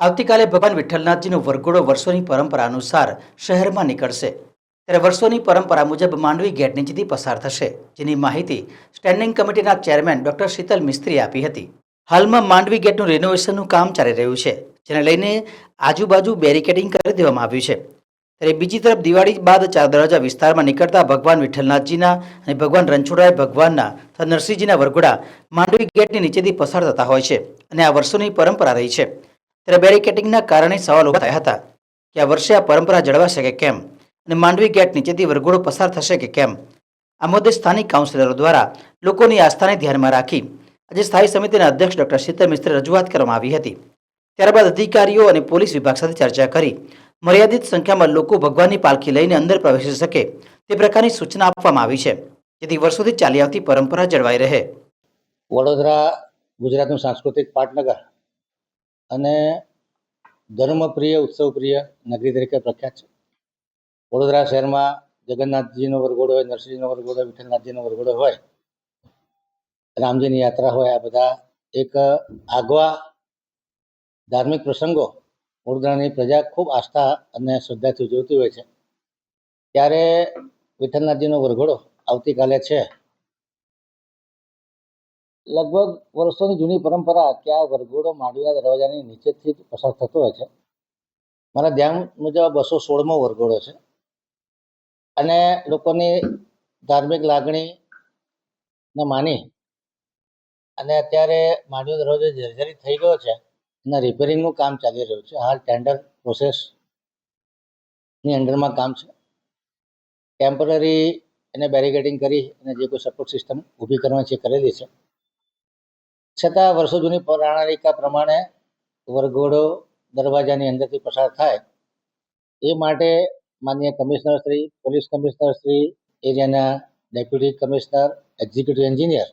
આવતીકાલે ભગવાન વિઠ્ઠલનાથજીનો વરઘોડો વર્ષોની પરંપરા અનુસાર શહેરમાં નીકળશે. ત્યારે વર્ષોની પરંપરા મુજબ માંડવી ગેટ નીચેથી પસાર થશે, જેની માહિતી સ્ટેન્ડિંગ કમિટીના ચેરમેન ડોક્ટર શીતલ મિસ્ત્રીએ આપી હતી. હાલમાં માંડવી ગેટનું રિનોવેશનનું કામ ચાલી રહ્યું છે, જેને લઈને આજુબાજુ બેરિકેડિંગ કરી દેવામાં આવ્યું છે. ત્યારે બીજી તરફ દિવાળી બાદ ચાર દરવાજા વિસ્તારમાં નીકળતા ભગવાન વિઠ્ઠલનાથજીના અને ભગવાન રણછોડરાય ભગવાનના તથા નરસિંહજીના વરઘોડા માંડવી ગેટની નીચેથી પસાર થતા હોય છે અને આ વર્ષોની પરંપરા રહી છે. ત્યારે બેરિકેટિંગના કારણે સવાલ ઊભા થયા હતા કે આ વર્ષે આ પરંપરા જળવાશે કે કેમ? અને માંડવી ગેટ નીચેથી વરઘોડો પસાર થશે કે કેમ? આ મુદ્દે સ્થાનિક કાઉન્સિલરો દ્વારા લોકોની આસ્થાને ધ્યાનમાં રાખી આજે સ્થાયી સમિતિના અધ્યક્ષ ડોક્ટર શીતલ મિસ્ત્રી રજૂઆત કરવામાં આવી હતી. ત્યારબાદ અધિકારીઓ અને પોલીસ વિભાગ સાથે ચર્ચા કરી. મર્યાદિત સંખ્યામાં લોકો ભગવાનની પાલખી લઈને અંદર પ્રવેશી શકે તે પ્રકારની સૂચના આપવામાં આવી છે. જેથી વર્ષોથી ચાલી આવતી પરંપરા જળવાઈ રહે. વડોદરા ગુજરાતનું સાંસ્કૃતિક પાટનગર અને ધર્મપ્રિય, ઉત્સવપ્રિય નગરી તરીકે પ્રખ્યાત છે. વડોદરા શહેરમાં જગન્નાથજીનો વરઘોડો હોય, નરસિંહજીનો વરઘોડો વિઠ્ઠલનાથજીનો વરઘોડો હોય, રામજીની યાત્રા હોય, આ બધા એક આગવા ધાર્મિક પ્રસંગો વડોદરાની પ્રજા ખૂબ આસ્થા અને શ્રદ્ધાથી ઉજવતી હોય છે. ત્યારે વિઠ્ઠલનાથજીનો વરઘોડો આવતીકાલે છે. લગભગ વર્ષોની જૂની પરંપરા કે આ વરઘોડો માંડવીના દરવાજાની નીચેથી જ પસાર થતો હોય છે. મારા ધ્યાન મુજબ બસો સોળમો વરઘોડો છે. અને લોકોની ધાર્મિક લાગણીને માની અને અત્યારે માંડવી દરવાજો જર્જરિત થઈ ગયો છે એના રિપેરિંગનું કામ ચાલી રહ્યું છે. હાલ ટેન્ડર પ્રોસેસની અંડરમાં કામ છે. ટેમ્પરરી એને બેરિકેડિંગ કરી અને જે કોઈ સપોર્ટ સિસ્ટમ ઊભી કરવાની છે, કરેલી છે. છતાં વર્ષો જૂની પ્રણાલિકા પ્રમાણે વરઘોડો દરવાજાની અંદરથી પસાર થાય, એ માટે માન્ય commissioner Shri, police commissioner Shri, એરિયાના deputy commissioner, executive engineer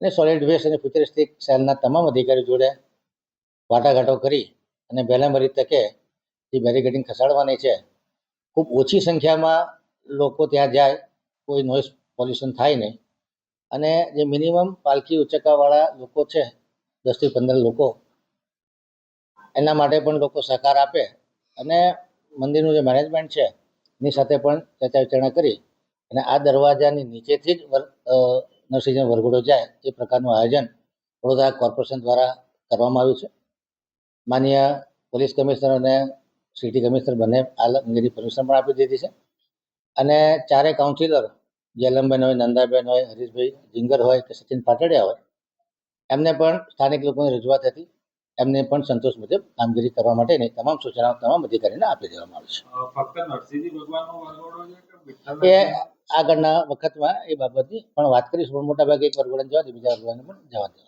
અને સોલિડ વેસ્ટ અને ફ્યુચરિસ્ટિક સેલના તમામ અધિકારીઓ જોડે વાટાઘાટો કરી અને વહેલામરી તકે જે બેરિકેડિંગ ખસાડવાની છે, ખૂબ ઓછી સંખ્યામાં લોકો ત્યાં જાય, કોઈ નોઇસ પોલ્યુશન થાય નહીં. અને જે મિનિમમ પાલખી ઉચકાવાળા લોકો છે દસથી પંદર લોકો, એના માટે પણ લોકો સહકાર આપે અને મંદિરનું જે મેનેજમેન્ટ છે, એની સાથે પણ ચર્ચા વિચારણા કરી અને આ દરવાજાની નીચેથી જ નરસિંહજીનો વરઘોડો જાય એ પ્રકારનું આયોજન વડોદરા કોર્પોરેશન દ્વારા કરવામાં આવ્યું છે. માન્ય પોલીસ કમિશનર અને સિટી કમિશનર બંને આ અંગેની પરમિશન પણ આપી દીધી છે. અને ચારે કાઉન્સિલર જેલમબેન હોય નંદાબેન હોય હરીશભાઈ જિંગર હોય કે સચિન પાટડિયા હોય એમને પણ સ્થાનિક લોકોની રજૂઆત હતી. એમને પણ સંતોષ મુજબ કામગીરી કરવા માટેની તમામ સૂચનાઓ તમામ અધિકારીને આપી દેવામાં આવી છે. એ આગળના વખતમાં એ બાબતની પણ વાત કરીશું પણ મોટા ભાગે એક વરઘોડાને જવા દે બીજા વરઘોડાને પણ જવા દે